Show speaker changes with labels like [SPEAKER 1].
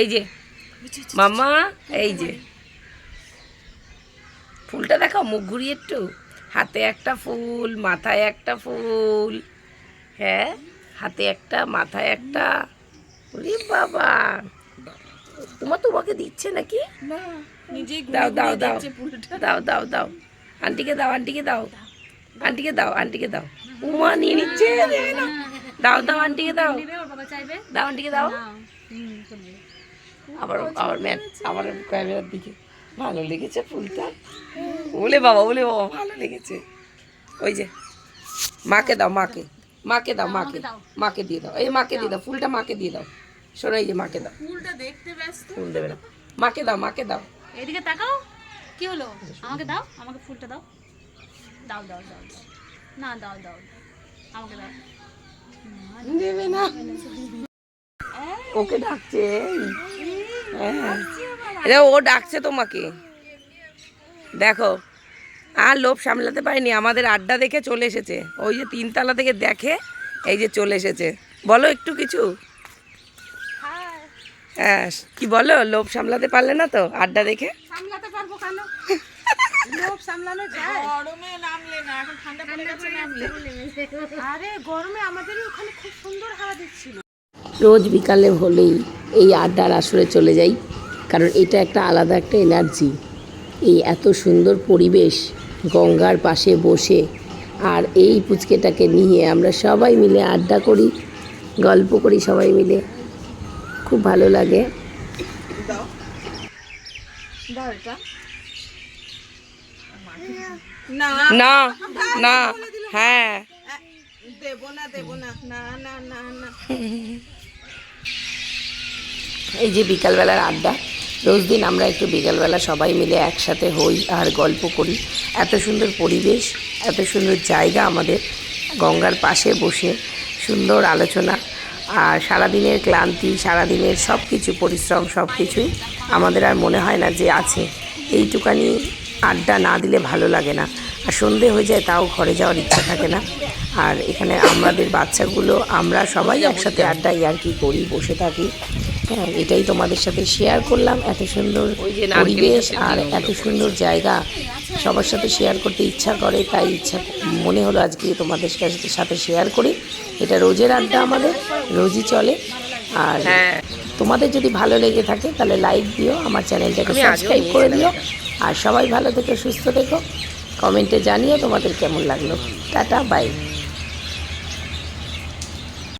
[SPEAKER 1] এই যে মামা এই যে। ফুলটা দেখাও মুখ ঘুরিয়ে একটু। হাতে একটা ফুল মাথায় একটা ফুল। হ্যাঁ হাতে একটা মাথায় একটা। ওরে বাবা। তোমার তোমাকে দিচ্ছে নাকি? দাও দাও দাও। দাও দাও দাও। আন্টিকে দাও আন্টিকে দাও। আন্টিকে দাও আন্টিকে দাও। উমা নিয়ে নিচ্ছে দাও দাও আন্টিকে দাও। দাও আন্টিকে দাও। আবার আবার ম্যাট আবার ক্যামেরার দিকে ভালো লেগেছে ফুলটা। বলে বাবা বলে বাবা ভালো লেগেছে। ওই যে মাকে দাও মাকে। মাকে দাও মাকে। মাকে দিয়ে দাও। এই মাকে দিয়ে দাও ফুলটা মাকে দিয়ে দাও। শোনো এই যে মাকে দাও।
[SPEAKER 2] ফুলটা দেখতে ব্যস্ত।
[SPEAKER 1] ফুল দেবে না। মাকে দাও মাকে দাও।
[SPEAKER 3] এদিকে তাকাও। কি হলো? আমাকে দাও আমাকে ফুলটা দাও। দাও দাও দাও না দাও দাও। আমাকে দাও।
[SPEAKER 1] দেবে না। ওকে ডাকছে। হ্যাঁ। ও ডাকছে তোমাকে। দেখো আর লোভ সামলাতে পারিনি আমাদের আড্ডা দেখে চলে এসেছে। ওই যে তিনতলা থেকে দেখে এই যে চলে এসেছে। বলো একটু কিছু। হ্যাঁ কি বলো? লোভ সামলাতে পারলে না তো আড্ডা দেখে?
[SPEAKER 2] সামলাতে পারব কেন? লোভ সামলানো যায়। গরমে নামলে না এখন ঠান্ডা পড়ে গেছে নামলে আরে গরমে আমাদেরই ওখানে খুব সুন্দর হাওয়া দিচ্ছিল।
[SPEAKER 1] রোজ বিকালে হলেই এই আড্ডার আসরে চলে যাই কারণ এটা একটা আলাদা একটা এনার্জি। এই এত সুন্দর পরিবেশ গঙ্গার পাশে বসে আর এই পুচকেটাকে নিয়ে আমরা সবাই মিলে আড্ডা করি গল্প করি সবাই মিলে। খুব ভালো লাগে।
[SPEAKER 2] দাও দাও এটা না
[SPEAKER 1] না না হ্যাঁ।
[SPEAKER 2] দেব না দেব না না না না না।
[SPEAKER 1] এই যে বিকালবেলার আড্ডা, রোজ দিন আমরা একটু বিকালবেলা সবাই মিলে একসাথে হই আর গল্প করি। এত সুন্দর পরিবেশ, এত সুন্দর জায়গা আমাদের, গঙ্গার পাশে বসে সুন্দর আলোচনা আর সারাদিনের ক্লান্তি, সারাদিনের সব কিছু পরিশ্রম সব কিছুই আমাদের আর মনে হয় না যে আছে। এইটুকানি আড্ডা না দিলে ভালো লাগে না। আর সন্ধে হয়ে যায় তাও ঘরে যাওয়ার ইচ্ছা থাকে না। আর এখানে আমাদের বাচ্চাগুলো আমরা সবাই একসাথে আড্ডা ইয়ার্কি করি বসে থাকি। হ্যাঁ এটাই তোমাদের সাথে শেয়ার করলাম। এত সুন্দর পরিবেশ আর এত সুন্দর জায়গা। সবার সাথে শেয়ার করতে ইচ্ছা করে তাই ইচ্ছা মনে হলো আজকে তোমাদের সাথে সাথে শেয়ার করি। এটা রোজের আড্ডা আমাদের রোজই চলে। আর তোমাদের যদি ভালো লেগে থাকে তাহলে লাইক দিও আমার চ্যানেলটাকে সাবস্ক্রাইব করে দিও। আর সবাই ভালো থেকো সুস্থ থেকো। কমেন্টে জানিও তোমাদের কেমন লাগল। Tata bye.